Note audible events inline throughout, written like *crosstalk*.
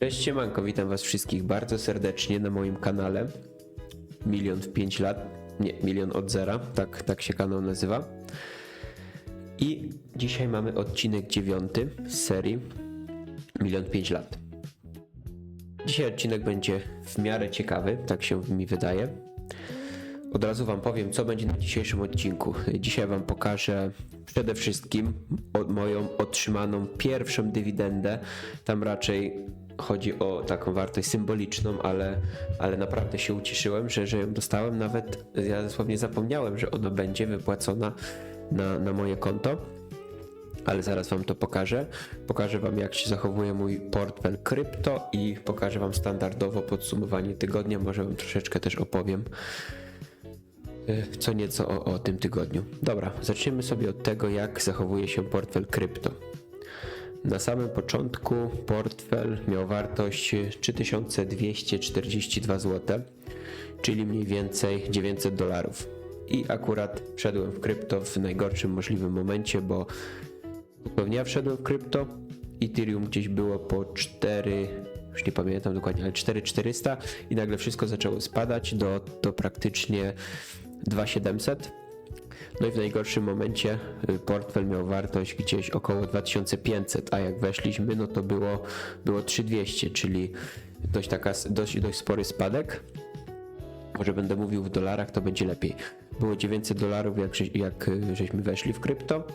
Cześć siemanko, witam was wszystkich bardzo serdecznie na moim kanale. Milion w 5 lat, nie, Milion od zera, tak, tak się kanał nazywa. I dzisiaj mamy odcinek dziewiąty z serii Milion w 5 lat. Dzisiaj odcinek będzie w miarę ciekawy, tak się mi wydaje. Od razu Wam powiem, co będzie na dzisiejszym odcinku. Dzisiaj Wam pokażę przede wszystkim moją otrzymaną pierwszą dywidendę. Tam raczej chodzi o taką wartość symboliczną, ale, ale naprawdę się ucieszyłem, że, że ją dostałem. Nawet ja dosłownie zapomniałem, że ona będzie wypłacona na, na moje konto. Ale zaraz Wam to pokażę. Pokażę Wam, jak się zachowuje mój portfel krypto i pokażę Wam standardowo podsumowanie tygodnia. Może Wam troszeczkę też opowiem y, co nieco o, o tym tygodniu. Dobra, zaczniemy sobie od tego, jak zachowuje się portfel krypto. Na samym początku portfel miał wartość 3242 zł, czyli mniej więcej 900 dolarów. I akurat wszedłem w krypto w najgorszym możliwym momencie, bo pewnie wszedłem w krypto, Ethereum gdzieś było po 4, już nie pamiętam dokładnie, ale 4400 i nagle wszystko zaczęło spadać do, do praktycznie 2700. No i w najgorszym momencie y, portfel miał wartość gdzieś około 2500, a jak weszliśmy, no to było, było 3200, czyli dość, taka, dość, dość spory spadek. Może będę mówił w dolarach, to będzie lepiej. Było 900 dolarów, jak, jak y, żeśmy weszli w krypto.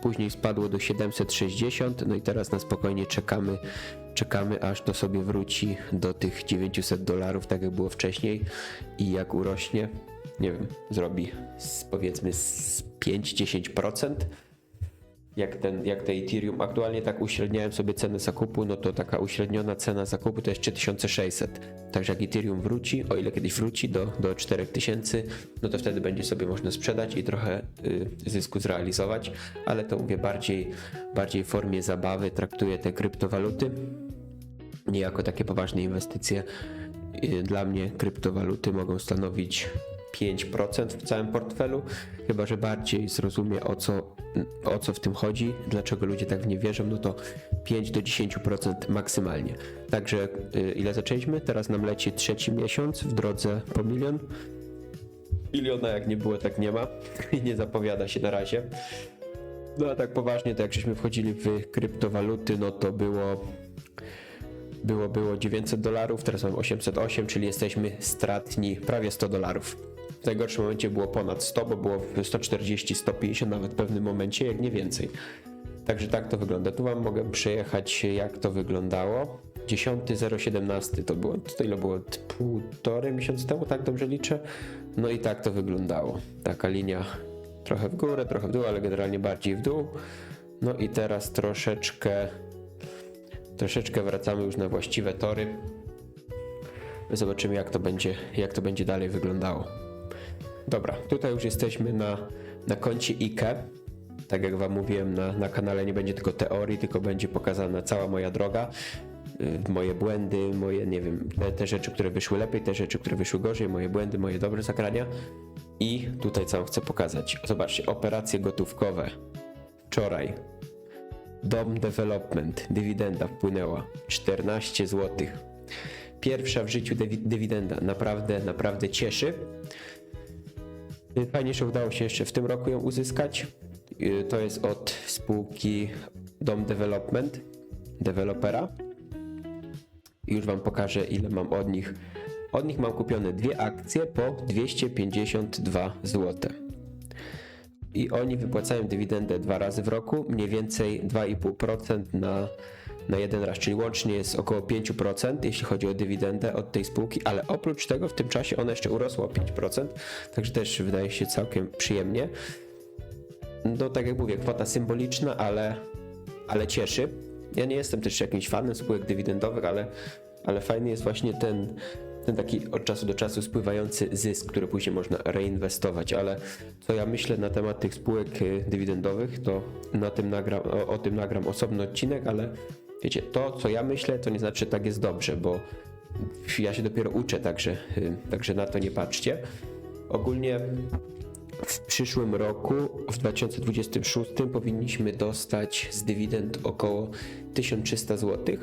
Później spadło do 760, no i teraz na spokojnie czekamy, czekamy aż to sobie wróci do tych 900 dolarów, tak jak było wcześniej. I jak urośnie, nie wiem, zrobi z, powiedzmy z 5-10%. Jak, ten, jak te Ethereum, aktualnie tak uśredniałem sobie cenę zakupu, no to taka uśredniona cena zakupu to jest 3600. Także jak Ethereum wróci, o ile kiedyś wróci do, do 4000, no to wtedy będzie sobie można sprzedać i trochę y, zysku zrealizować, ale to mówię bardziej, bardziej w formie zabawy, traktuję te kryptowaluty nie jako takie poważne inwestycje. Y, Dla mnie kryptowaluty mogą stanowić 5% w całym portfelu, chyba że bardziej zrozumie o co, o co w tym chodzi, dlaczego ludzie tak w nie wierzą, no to 5 do 10% maksymalnie. Także y, ile zaczęliśmy? Teraz nam leci trzeci miesiąc w drodze po milion. Miliona jak nie było, tak nie ma *laughs* i nie zapowiada się na razie. No a tak poważnie, to jak żeśmy wchodzili w kryptowaluty, no to było było, było 900 dolarów, teraz mam 808, czyli jesteśmy stratni prawie 100 dolarów. W najgorszym momencie było ponad 100, bo było 140, 150 nawet w pewnym momencie, jak nie więcej. Także tak to wygląda. Tu wam mogę przejechać, jak to wyglądało. 10.017 to było, to ile było? Półtorej miesiąca temu, tak dobrze liczę? No i tak to wyglądało. Taka linia trochę w górę, trochę w dół, ale generalnie bardziej w dół. No i teraz troszeczkę troszeczkę wracamy już na właściwe tory. Zobaczymy, jak to będzie, jak to będzie dalej wyglądało. Dobra, tutaj już jesteśmy na, na koncie IKE. Tak jak Wam mówiłem, na, na kanale nie będzie tylko teorii, tylko będzie pokazana cała moja droga. y, Moje błędy, moje, nie wiem, te, te rzeczy, które wyszły lepiej, te rzeczy, które wyszły gorzej, moje błędy, moje dobre zagrania. I tutaj co chcę pokazać. Zobaczcie, operacje gotówkowe. Wczoraj Dom Development, dywidenda wpłynęła 14 zł. Pierwsza w życiu dywi- dywidenda, naprawdę, naprawdę cieszy. Fajnie, że udało się jeszcze w tym roku ją uzyskać. Y, To jest od spółki Dom Development, dewelopera. Już Wam pokażę, ile mam od nich. Od nich mam kupione dwie akcje po 252 zł i oni wypłacają dywidendę dwa razy w roku, mniej więcej 2,5% na, na jeden raz, czyli łącznie jest około 5%, jeśli chodzi o dywidendę od tej spółki, ale oprócz tego w tym czasie ona jeszcze urosła o 5%, także też wydaje się całkiem przyjemnie. No tak jak mówię, kwota symboliczna, ale, ale cieszy. Ja nie jestem też jakimś fanem spółek dywidendowych, ale, ale fajny jest właśnie ten, ten taki od czasu do czasu spływający zysk, który później można reinwestować, ale co ja myślę na temat tych spółek y, dywidendowych, to na tym nagram, o, o tym nagram osobny odcinek, ale wiecie, to co ja myślę, to nie znaczy, że tak jest dobrze, bo ja się dopiero uczę, także, y, także na to nie patrzcie. Ogólnie w przyszłym roku, w 2026, powinniśmy dostać z dywidend około 1300 zł.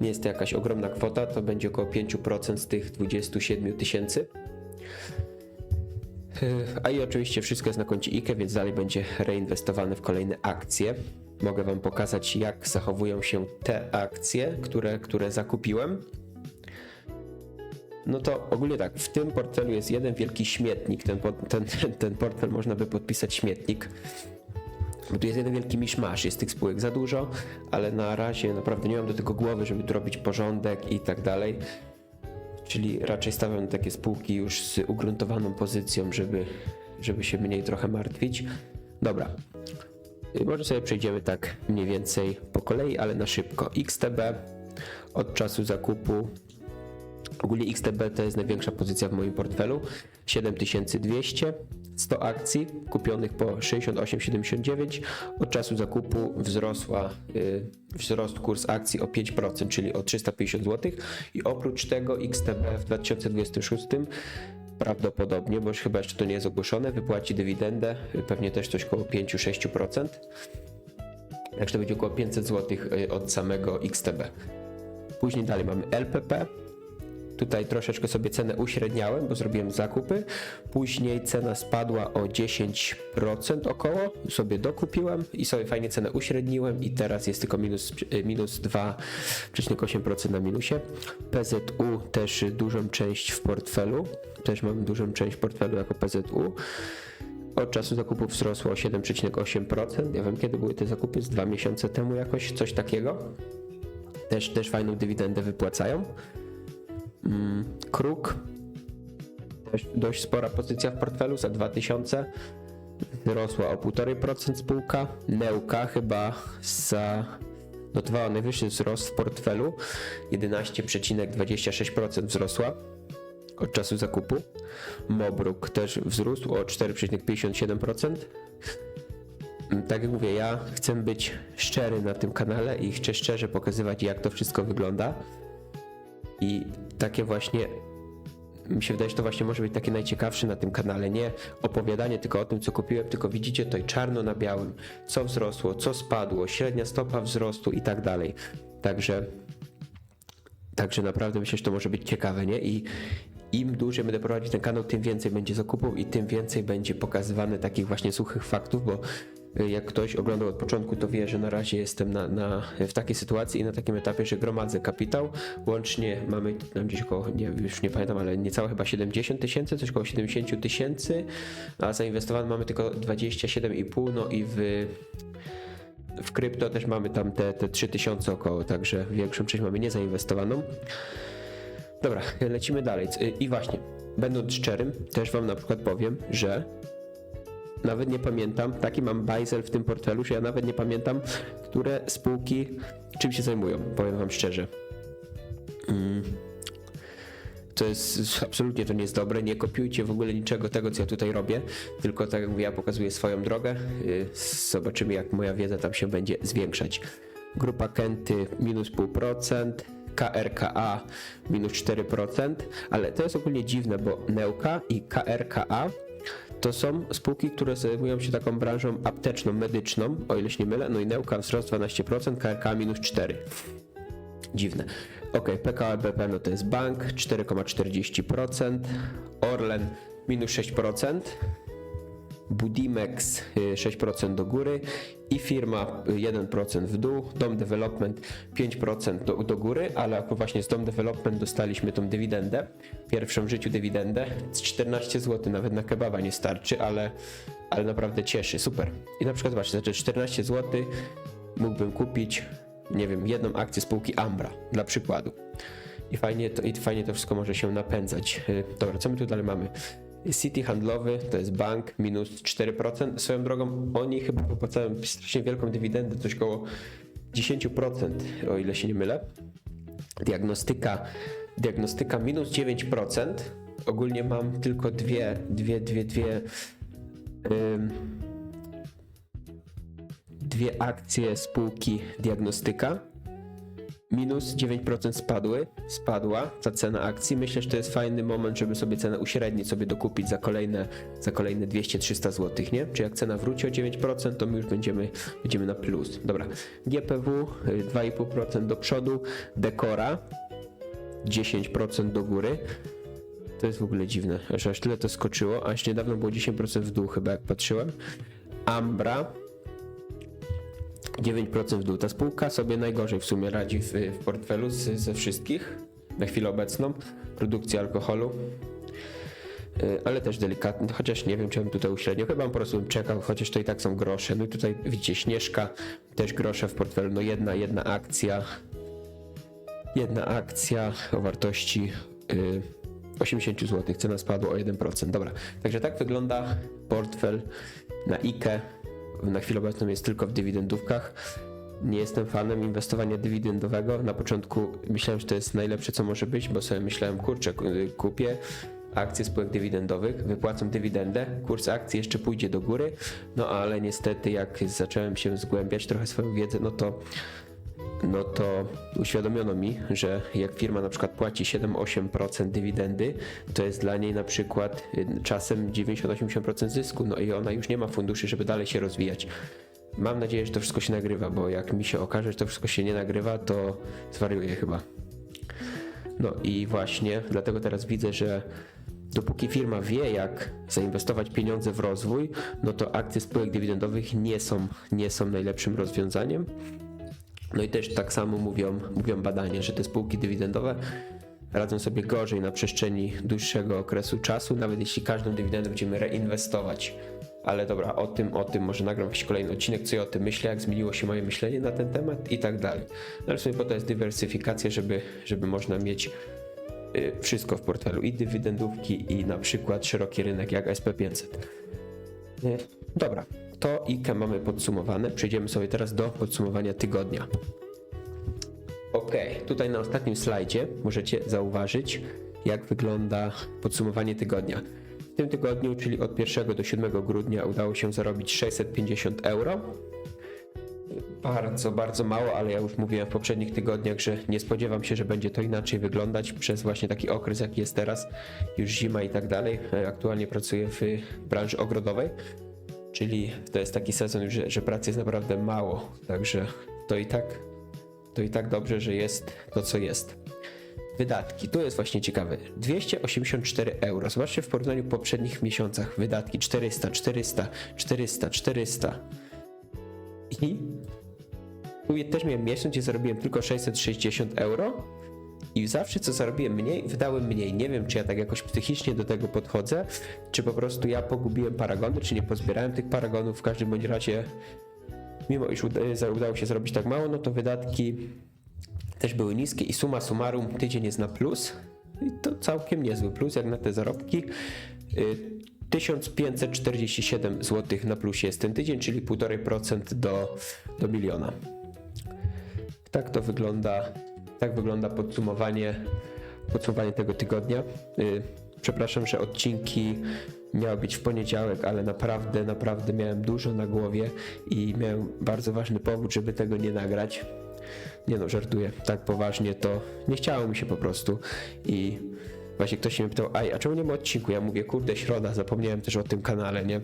Nie jest to jakaś ogromna kwota, to będzie około 5% z tych 27 tysięcy. Yy, A i oczywiście wszystko jest na koncie IKE, więc dalej będzie reinwestowane w kolejne akcje. Mogę Wam pokazać, jak zachowują się te akcje, które, które zakupiłem. No to ogólnie tak, w tym portfelu jest jeden wielki śmietnik. Ten, ten, ten, portfel można by podpisać śmietnik. Bo tu jest jeden wielki miszmasz, jest tych spółek za dużo, ale na razie naprawdę nie mam do tego głowy, żeby tu robić porządek i tak dalej. Czyli raczej stawiam takie spółki już z ugruntowaną pozycją, żeby, żeby się mniej trochę martwić. Dobra. Może sobie przejdziemy tak mniej więcej po kolei, ale na szybko. XTB od czasu zakupu Ogólnie XTB to jest największa pozycja w moim portfelu. 7200, 100 akcji kupionych po 68,79. Od czasu zakupu wzrosła, y, wzrost kurs akcji o 5%, czyli o 350 zł. I oprócz tego XTB w 2026 prawdopodobnie, bo już chyba jeszcze to nie jest ogłoszone, wypłaci dywidendę, y, pewnie też coś około 5-6%. Także to będzie około 500 zł od samego XTB. Później dalej mamy LPP. Tutaj troszeczkę sobie cenę uśredniałem, bo zrobiłem zakupy. Później cena spadła o 10% około, sobie dokupiłem i sobie fajnie cenę uśredniłem i teraz jest tylko minus, y, minus 2,8% na minusie. PZU też dużą część w portfelu, też mam dużą część portfelu jako PZU. Od czasu zakupu wzrosło o 7,8%. Ja wiem kiedy były te zakupy, z dwa miesiące temu jakoś, coś takiego. Też, też fajną dywidendę wypłacają. Mm, Kruk. Też dość spora pozycja w portfelu za 2000. Wzrosła o 1,5% spółka. Neuka chyba za notowała najwyższy wzrost w portfelu. 11,26% wzrosła od czasu zakupu. Mobruk też wzrósł o 4,57%. Mm, Tak jak mówię, ja chcę być szczery na tym kanale i chcę szczerze pokazywać, jak to wszystko wygląda. I takie właśnie, mi się wydaje, że to właśnie może być takie najciekawsze na tym kanale. Nie opowiadanie tylko o tym, co kupiłem, tylko widzicie to czarno na białym, co wzrosło, co spadło, średnia stopa wzrostu i tak dalej. Także, także naprawdę myślę, że to może być ciekawe, nie? I im dłużej będę prowadzić ten kanał, tym więcej będzie zakupów i tym więcej będzie pokazywane takich właśnie suchych faktów, bo jak ktoś oglądał od początku, to wie, że na razie jestem na, na, w takiej sytuacji i na takim etapie, że gromadzę kapitał. Łącznie mamy tam gdzieś około, nie, już nie pamiętam, ale niecałe chyba 70 tysięcy, coś około 70 tysięcy, a zainwestowane mamy tylko 27,5, no i w w krypto też mamy tam te, te 3000 około, także większą część mamy niezainwestowaną. Dobra, lecimy dalej. I właśnie, będąc szczerym, też wam na przykład powiem, że nawet nie pamiętam, taki mam bajzel w tym portfelu, że ja nawet nie pamiętam, które spółki czym się zajmują, powiem wam szczerze. Mm. To jest absolutnie to nie jest dobre. Nie kopiujcie w ogóle niczego tego, co ja tutaj robię, tylko tak jak mówię, ja pokazuję swoją drogę. Yy, Zobaczymy, jak moja wiedza tam się będzie zwiększać. Grupa Kenty minus 0,5%, KRKA minus 4%, ale to jest ogólnie dziwne, bo Neuka i KRKA to są spółki, które zajmują się taką branżą apteczną, medyczną, o ile się nie mylę. No i Neuka wzrost 12%, KRKA minus 4%. Dziwne. Ok, PKO BP no to jest bank 4,40%, Orlen minus 6%, Budimex y, 6% do góry i firma y, 1% w dół, Dom Development 5% do, do góry, ale właśnie z Dom Development dostaliśmy tą dywidendę, pierwszą w życiu dywidendę, z 14 zł nawet na kebaba nie starczy, ale, ale naprawdę cieszy, super. I na przykład właśnie, znaczy 14 zł mógłbym kupić, nie wiem, jedną akcję spółki Ambra, dla przykładu. I fajnie to, i fajnie to wszystko może się napędzać. Y, Dobra, co my tu dalej mamy? City handlowy to jest bank minus 4%. Swoją drogą oni chyba wypłacają strasznie wielką dywidendę, coś koło 10%, o ile się nie mylę. Diagnostyka, diagnostyka minus 9%. Ogólnie mam tylko dwie, dwie, dwie, dwie. Ym, dwie akcje spółki diagnostyka minus 9% spadły, spadła ta cena akcji. Myślę, że to jest fajny moment, żeby sobie cenę uśrednić, sobie dokupić za kolejne, za kolejne 200-300 zł, nie? Czy jak cena wróci o 9%, to my już będziemy, będziemy na plus. Dobra, GPW y, 2,5% do przodu, Dekora 10% do góry. To jest w ogóle dziwne, że aż tyle to skoczyło, a jeszcze niedawno było 10% w dół chyba jak patrzyłem. Ambra 9% w dół. Ta spółka sobie najgorzej w sumie radzi w, w portfelu z, ze wszystkich na chwilę obecną. Produkcja alkoholu. Yy, Ale też delikatnie, chociaż nie wiem, czy bym tutaj uśrednił. Chyba po prostu bym czekał, chociaż to i tak są grosze. No i tutaj widzicie, Śnieżka, też grosze w portfelu. No jedna, jedna akcja. Jedna akcja o wartości yy, 80 zł. Cena spadła o 1%. Dobra, także tak wygląda portfel na IKE. Na chwilę obecną jest tylko w dywidendówkach. Nie jestem fanem inwestowania dywidendowego. Na początku myślałem, że to jest najlepsze, co może być, bo sobie myślałem, kurczę, kupię akcje spółek dywidendowych, wypłacą dywidendę, kurs akcji jeszcze pójdzie do góry, no ale niestety jak zacząłem się zgłębiać trochę swoją wiedzę, no to no to uświadomiono mi, że jak firma na przykład płaci 7-8% dywidendy, to jest dla niej na przykład y, czasem 90-80% zysku, no i ona już nie ma funduszy, żeby dalej się rozwijać. Mam nadzieję, że to wszystko się nagrywa, bo jak mi się okaże, że to wszystko się nie nagrywa, to zwariuję chyba. No i właśnie dlatego teraz widzę, że dopóki firma wie, jak zainwestować pieniądze w rozwój, no to akcje spółek dywidendowych nie są, nie są najlepszym rozwiązaniem. No i też tak samo mówią, mówią badania, że te spółki dywidendowe radzą sobie gorzej na przestrzeni dłuższego okresu czasu, nawet jeśli każdą dywidendę będziemy reinwestować. Ale dobra, o tym, o tym może nagram jakiś kolejny odcinek, co ja o tym myślę, jak zmieniło się moje myślenie na ten temat i tak dalej. No ale w sumie po to jest dywersyfikacja, żeby, żeby można mieć y, wszystko w portfelu i dywidendówki i na przykład szeroki rynek jak SP500. Y, Dobra, to IKE mamy podsumowane. Przejdziemy sobie teraz do podsumowania tygodnia. Ok, tutaj na ostatnim slajdzie możecie zauważyć, jak wygląda podsumowanie tygodnia. W tym tygodniu, czyli od 1 do 7 grudnia, udało się zarobić 650 euro. Bardzo, bardzo mało, ale ja już mówiłem w poprzednich tygodniach, że nie spodziewam się, że będzie to inaczej wyglądać przez właśnie taki okres, jaki jest teraz, już zima i tak dalej. E, Aktualnie pracuję w branży ogrodowej, czyli to jest taki sezon, że, że pracy jest naprawdę mało, także to i tak, to i tak dobrze, że jest to, co jest. Wydatki, tu jest właśnie ciekawe. 284 euro. Zobaczcie w porównaniu poprzednich miesiącach. Wydatki 400, 400, 400, 400. I tu też miałem miesiąc, gdzie zarobiłem tylko 660 euro. I zawsze co zarobiłem mniej, wydałem mniej. Nie wiem, czy ja tak jakoś psychicznie do tego podchodzę, czy po prostu ja pogubiłem paragony, czy nie pozbierałem tych paragonów. W każdym bądź razie, mimo iż udało się zrobić tak mało, no to wydatki też były niskie i suma summarum tydzień jest na plus. I to całkiem niezły plus jak na te zarobki. Y, 1547 zł na plusie jest ten tydzień, czyli 1,5% do, do miliona. Tak to wygląda, tak wygląda podsumowanie, podsumowanie tego tygodnia. Y, Przepraszam, że odcinki miały być w poniedziałek, ale naprawdę, naprawdę miałem dużo na głowie i miałem bardzo ważny powód, żeby tego nie nagrać. Nie no, żartuję. Tak poważnie to nie chciało mi się po prostu i właśnie ktoś mnie pytał, aj, a czemu nie ma odcinku? Ja mówię, kurde, środa, zapomniałem też o tym kanale, nie?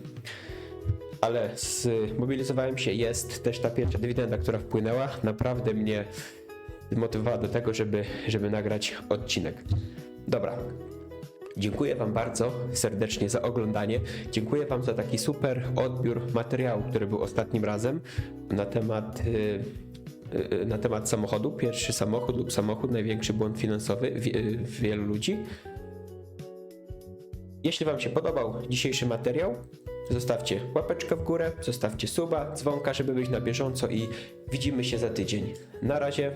Ale zmobilizowałem się, jest też ta pierwsza dywidenda, która wpłynęła. Naprawdę mnie zmotywowała do tego, żeby, żeby nagrać odcinek. Dobra. Dziękuję Wam bardzo serdecznie za oglądanie. Dziękuję Wam za taki super odbiór materiału, który był ostatnim razem na temat. y, y, na temat samochodu. Pierwszy samochód lub samochód, największy błąd finansowy y, wielu ludzi. Jeśli Wam się podobał dzisiejszy materiał, zostawcie łapeczkę w górę, zostawcie suba, dzwonka, żeby być na bieżąco i widzimy się za tydzień. Na razie.